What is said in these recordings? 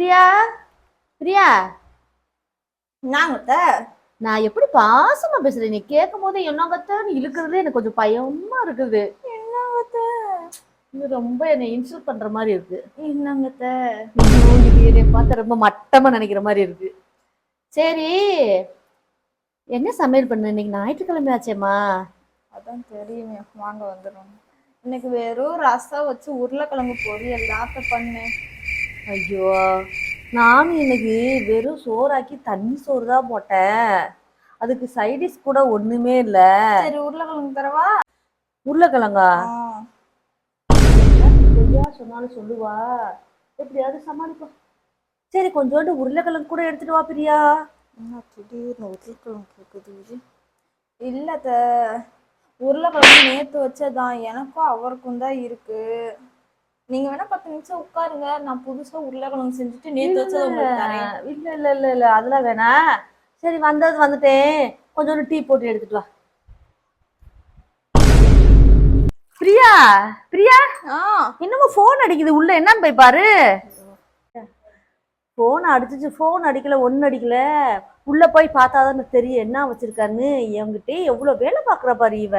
பிரியா? பிரியா? நாங்கத்த நான் எப்படி பாசமா பேசுறேன் நீ கேட்கும் போது என்னங்கத்தன்னு இழுக்கிறதே எனக்கு கொஞ்சம் பயமா இருக்குது. என்னங்கத்த இது ரொம்ப என்னை இன்சல்ட் பண்ற மாதிரி இருக்கு. என்னங்கத்த இது என்னை பார்த்து ரொம்ப மட்டமா நினைக்கிற மாதிரி இருக்கு. சரி என்ன சமையல் பண்ண? இன்னைக்கு ஞாயிற்றுக்கிழமை ஆச்சேம்மா. அதான் தெரியுமே வாங்க வந்துடும் இன்னைக்கு வெறும் ரசம் வச்சு உருளைக்கிழங்கு பொரியல் தாத்த பண்ணேன். ஐயோ. நானும் இன்னைக்கு வெறும் சோறாக்கி தண்ணி சோறு தான் போட்டேன். அதுக்கு சைடிஷ் கூட ஒண்ணுமே இல்ல. சரி உருளைக்கிழங்கு தரவா? உருளைக்கிழங்கா? பொய்யா சொன்னாலும் சொல்லுவா. எப்படியாவது சமாளிப்போம் சரி கொஞ்சோண்டு உருளைக்கிழங்கு கூட எடுத்துட்டு வா பிரியா. என்ன திடீர்னு உருளைக்கிழங்கு கேக்குது இது இல்லத்த உருளைக்கிழங்கு நேத்து வச்சதான் எனக்கும் அவருக்கும் தான் இருக்கு. நீங்க வேணா பத்து நிமிஷம் உட்காருங்க. நான் புதுசா உருளைக்கிழங்கு செஞ்சுட்டு நேத்து வச்சதை உங்களுக்கு தரேன். இல்ல இல்ல இல்ல இல்ல. அதெல்லாம் வேணாம் சரி வந்தது வந்துட்டேன். கொஞ்சோண்டு டீ போட்டு எடுத்துட்டு வா. பிரியா? பிரியா? இன்னமும் ஃபோன் அடிக்குது. உள்ள என்னன்னு போய் பாரு. ஃபோன் அடிச்சிச்சு. ஃபோன் அடிக்கல ஒன்றும் அடிக்கல. உள்ள போய் பார்த்தாதான் தெரியும். என்ன வச்சிருக்காருன்னு. என்கிட்ட எவ்வளவு வேலை பார்க்குற பாரு இவ.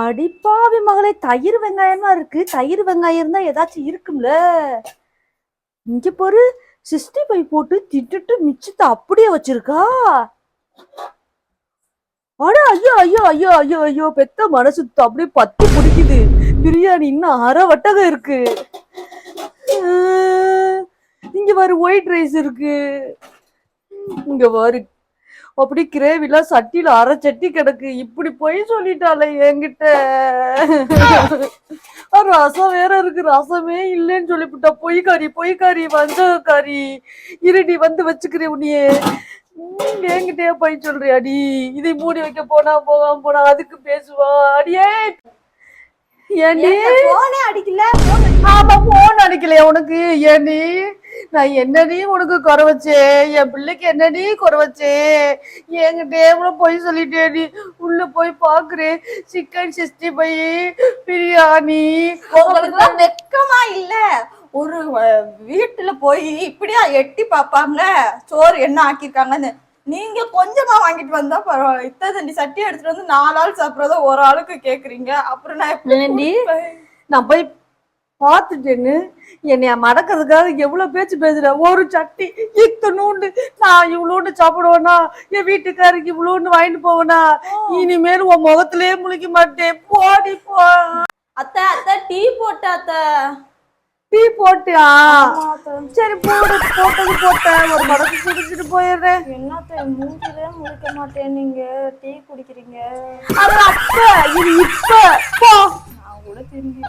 அடிப்பாவி மகளே தயிர் வெங்காயமா இருக்கு. தயிர் வெங்காயம் இருந்தா ஏதாச்சும் இருக்கும்ல. இங்க பாரு சிக்ஸ்டி பை போட்டு திட்டுட்டு மிச்சத்தை அப்படியே வச்சிருக்கா. அட ஐயோ ஐயோ ஐயோ ஐயோ ஐயோ பெத்த மனசு அப்படியே பத்து பிடிக்குது. பிரியாணி இன்னும் அரை வட்டகம் இருக்கு. இங்க பாரு ஒயிட் ரைஸ் இருக்கு. இங்க பாரு அப்படி கிரேவிலாம் சட்டியில அரை சட்டி கிடக்கு. இப்படி போய் சொல்லிட்டாளே என்கிட்ட. ரசம் வேற இருக்கு. ரசமே இல்லைன்னு சொல்லிவிட்டா. பொய் கறி பொய் கறி வஞ்சக கறி. இருடி வந்து வச்சுக்கிறேன் உன்னையே. என்கிட்டயே போய் சொல்றியாடி இதை மூடி வைக்க போனா போகாம போனா அதுக்கு பேசுவா? அடியே! போனே அடிக்கல? ஆமா போன் அடிக்கலையா உனக்கு? ஏண்டி? நான் என்னடி உனக்கு குறை வச்சேன் என் பிள்ளைக்கு என்னடி குறை வச்சேன் என்கிட்ட எவ்வளவு போய் சொல்லிட்டேடி? உள்ள போய் பாக்குறேன் சிக்கன் சிக்ஸ்டி ஃபைவ் பிரியாணி. உங்களுக்கு வெக்கமா இல்ல? ஒரு வீட்டுல போய் இப்படியா எட்டி பாப்பாங்க சோறு என்ன ஆக்கியிருக்காங்கன்னு. நீங்க கொஞ்சமா வாங்கிட்டு வந்தா பரவாயில்ல. இத்தனை தண்டி சட்டி எடுத்துட்டு வந்து நாலு ஆள் சாப்பிடறத ஒரு ஆளுக்கு கேக்குறீங்க. அப்புறம் நான் எப்படி? நான் போய் பார்த்துட்டேன்னு. என்னைய மடக்கிறதுக்காக எவ்வளவு பேச்சு பேசுறேன் ஒரு சட்டி இத்தனூண்டு நான் இவ்வளோண்டு சாப்பிடுவேனா? என் வீட்டுக்காருக்கு இவ்வளோண்டு வாங்கிட்டு போவேனா? இனிமேல் உன் முகத்திலே முழிக்க மாட்டேன். போடி போ. அத்தை அத்தை டீ போட்ட அத்தை. டீ போட்டியா. சரி போடு. போட்டது போட்டேன். ஒரு மடக்கு குடிச்சிட்டு போயிடுறேன். என்னத்த மூஞ்சிலே முழிக்க மாட்டேன் நீங்க? டீ குடிக்கிறீங்க? அது அப்ப இது இப்ப. போ. நான் கூட திரும்பி